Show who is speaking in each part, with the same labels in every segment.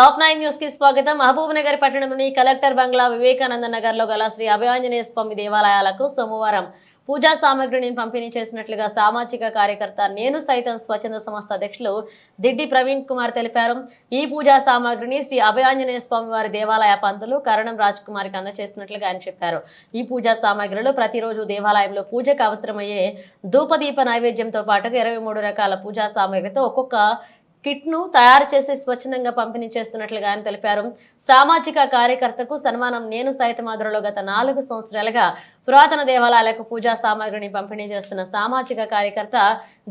Speaker 1: Top nine న్యూస్కి స్వాగతం. మహబూబ్ నగర్ పట్టణంలోని కలెక్టర్ బంగ్లా వివేకానంద నగర్లో గల శ్రీ అభయాంజనేయ స్వామి దేవాలయాలకు సోమవారం పూజా సామాగ్రిని పంపిణీ చేసినట్లుగా సామాజిక కార్యకర్త నేను సైతం స్వచ్ఛంద సంస్థ అధ్యక్షులు దిడ్డి ప్రవీణ్ కుమార్ తెలిపారు. ఈ పూజా సామాగ్రిని శ్రీ అభయాంజనేయ స్వామి వారి దేవాలయ పంతులు కరణం రాజ్ కుమార్కి అందచేస్తున్నట్లుగా ఆయన చెప్పారు. ఈ పూజా సామాగ్రిలో ప్రతిరోజు దేవాలయంలో పూజకు అవసరమయ్యే ధూపదీప నైవేద్యంతో పాటుగా ఇరవై మూడు రకాల పూజా సామాగ్రితో ఒక్కొక్క కిట్ను తయారు చేసి స్వచ్ఛందంగా పంపిణీ చేస్తున్నట్లుగా ఆయన తెలిపారు. సామాజిక కార్యకర్తకు సన్మానం నేను సైతం ఆధ్వర్యంలో గత నాలుగు సంవత్సరాలుగా పురాతన దేవాలయాలకు పూజా సామాగ్రిని పంపిణీ చేస్తున్న సామాజిక కార్యకర్త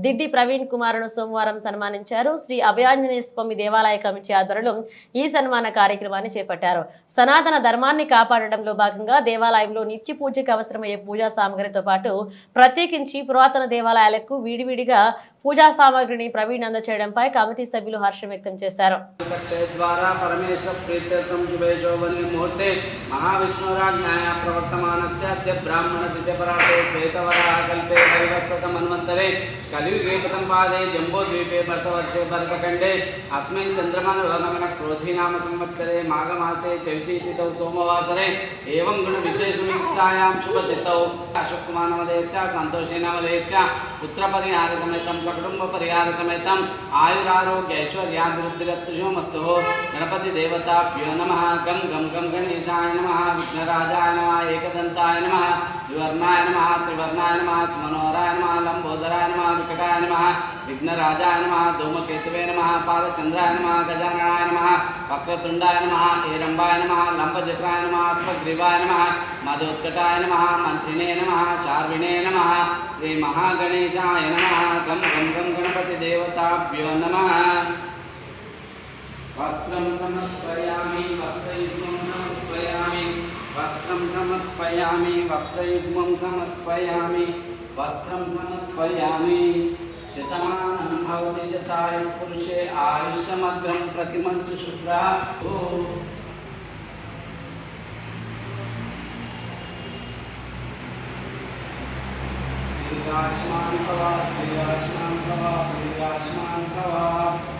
Speaker 1: దిడ్డి ప్రవీణ్ కుమార్ను సోమవారం సన్మానించారు. శ్రీ అభయాంజనేయ స్వామి దేవాలయ కమిటీ ఆధ్వర్యంలో ఈ సన్మాన కార్యక్రమాన్ని చేపట్టారు. సనాతన ధర్మాన్ని కాపాడడంలో భాగంగా దేవాలయంలో నిత్య పూజకు అవసరమయ్యే పూజా సామాగ్రితో పాటు ప్రత్యేకించి పురాతన దేవాలయాలకు విడివిడిగా పూజా సామాగ్రిని ప్రవీణ్ అందచేయడంపై కమిటీ సభ్యులు హర్షం వ్యక్తం చేశారు.
Speaker 2: మహావిష్ణురాజ్ఞాయ ప్రవర్తమానస్య प्रीत्यर्थम शुभे शोभने मुहूर्ते महाविष्णुराज्ञाय प्रवर्तमानस्य अद्य ब्राह्मण द्वितीयपराटे श्वेतवराह कल्पे वैवस्वतमन्वन्तरे कलियुगे प्रथम पादे जम्बोद्वीपे भरतवर्षे भरतखण्डे अस्मिन् चन्द्रमानवनमन क्रोधी नाम संवत्सरे माघमासे चैती तिथौ सोमवासरे एवं गुणविशेषमिष्टायां शुभतिथौ अशोककुमारमदेस्य सन्तोषेनामदेस्य पुत्रपरिहारसमेतं सकुटुम्बपरिहारसमेतम् आयुरारोग्य ऐश्वर्याभिवृद्धिरत्तुषमस्तु गणपति देवताभ्यो नमः गं गं गं गणेशाय नमः विघ्नराजाय नमः एकदन्ताय नमः द्विवर्णाय नमः त्रिवर्णाय नमः स्मनोराय नमः लम्बोदराय नमः विकटाय नमः विघ्नराजाय नमः धूमकेतवे नमः पादचन्द्राय नमः गजाननाय नमः वक्रतुण्डाय नमः हेरम्बाय नमः लम्बचक्राय नमः स्वग्रीवाय नमः मधोत्कटाय नमः मन्त्रिणे नमः शार्विणे नमः श्रीमहागणेशाय नमः गं गं गं गणपतिदेवताभ्यो नमः वस्त्रं समर्पयामि, वस्त्रयुग्मं समर्पयामि, वस्त्रं समर्पयामि, वस्त्रयुग्मं समर्पयामि, वस्त्रं समर्पयामि। शतमानं भवति शताय पुरुषे, आयुष्यमग्रं प्रतिमन्तु शुक्रा। दीर्घायुष्मान् भव दीर्घायुष्मान् भव दीर्घायुष्मान् भव।